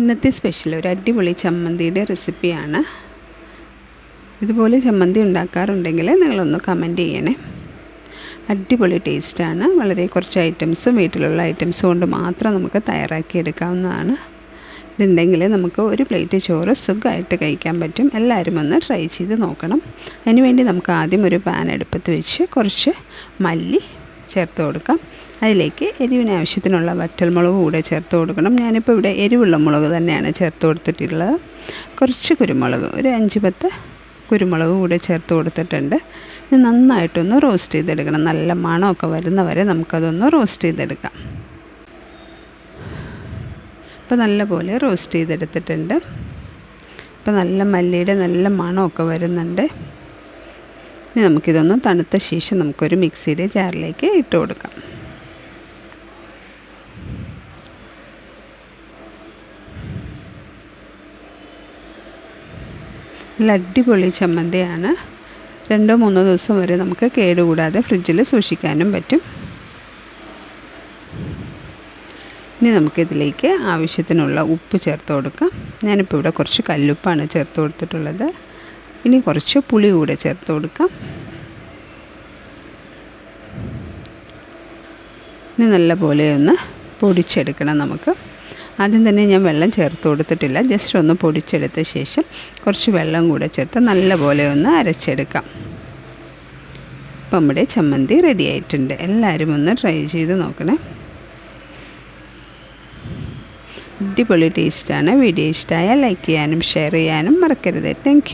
ഇന്നത്തെ സ്പെഷ്യൽ ഒരു അടിപൊളി ചമ്മന്തിയുടെ റെസിപ്പിയാണ് ഇതുപോലെ ചമ്മന്തി ഉണ്ടാക്കാറുണ്ടെങ്കിൽ നിങ്ങളൊന്ന് കമന്റ് ചെയ്യണേ. അടിപൊളി ടേസ്റ്റാണ് വളരെ കുറച്ച് ഐറ്റംസും വീട്ടിലുള്ള ഐറ്റംസും കൊണ്ട് മാത്രം നമുക്ക് തയ്യാറാക്കി എടുക്കാവുന്നതാണ് ഇതുണ്ടെങ്കിൽ നമുക്ക് ഒരു പ്ലേറ്റ് ചോറ് സുഖമായിട്ട് കഴിക്കാൻ പറ്റും. എല്ലാവരും ഒന്ന് ട്രൈ ചെയ്ത് നോക്കണം. അതിനുവേണ്ടി നമുക്ക് ആദ്യം ഒരു പാൻ അടുപ്പത്ത് വെച്ച് കുറച്ച് മല്ലി ചേർത്ത് കൊടുക്കാം. അതിലേക്ക് എരിവിന് ആവശ്യത്തിനുള്ള വറ്റൽമുളക് കൂടെ ചേർത്ത് കൊടുക്കണം. ഞാനിപ്പോൾ ഇവിടെ എരിവുള്ള മുളക് തന്നെയാണ് ചേർത്ത് കൊടുത്തിട്ടുള്ളത്. കുറച്ച് കുരുമുളക് ഒരു അഞ്ച് പത്ത് കുരുമുളക് കൂടെ ചേർത്ത് കൊടുത്തിട്ടുണ്ട്. ഇത് നന്നായിട്ടൊന്ന് റോസ്റ്റ് ചെയ്തെടുക്കണം. നല്ല മണമൊക്കെ വരുന്ന വരെ നമുക്കതൊന്ന് റോസ്റ്റ് ചെയ്തെടുക്കാം. ഇപ്പോൾ നല്ലപോലെ റോസ്റ്റ് ചെയ്തെടുത്തിട്ടുണ്ട്. ഇപ്പോൾ നല്ല മല്ലിയുടെ നല്ല മണമൊക്കെ വരുന്നുണ്ട്. ഇനി നമുക്കിതൊന്ന് തണുത്ത ശേഷം നമുക്കൊരു മിക്സിയുടെ ജാറിലേക്ക് ഇട്ട് കൊടുക്കാം. നല്ല അടിപൊളി ചമ്മന്തിയാണ്. രണ്ടോ മൂന്നോ ദിവസം വരെ നമുക്ക് കേടുകൂടാതെ ഫ്രിഡ്ജിൽ സൂക്ഷിക്കാനും പറ്റും. ഇനി നമുക്കിതിലേക്ക് ആവശ്യത്തിനുള്ള ഉപ്പ് ചേർത്ത് കൊടുക്കാം. ഞാനിപ്പോൾ ഇവിടെ കുറച്ച് കല്ലുപ്പാണ് ചേർത്ത് കൊടുത്തിട്ടുള്ളത്. ഇനി കുറച്ച് പുളി കൂടെ ചേർത്ത് കൊടുക്കാം. ഇനി നല്ലപോലെ ഒന്ന് പൊടിച്ചെടുക്കണം നമുക്ക്. ആദ്യം തന്നെ ഞാൻ വെള്ളം ചേർത്ത് കൊടുത്തിട്ടില്ല. ജസ്റ്റ് ഒന്ന് പൊടിച്ചെടുത്ത ശേഷം കുറച്ച് വെള്ളം കൂടെ ചേർത്ത് നല്ലപോലെ ഒന്ന് അരച്ചെടുക്കാം. ഇപ്പം നമ്മുടെ ചമ്മന്തി റെഡി ആയിട്ടുണ്ട്. എല്ലാവരും ഒന്ന് ട്രൈ ചെയ്ത് നോക്കണേ. അടിപൊളി ടേസ്റ്റാണ് വീഡിയോ ഇഷ്ടമായാൽ ലൈക്ക് ചെയ്യാനും ഷെയർ ചെയ്യാനും മറക്കരുത്. താങ്ക്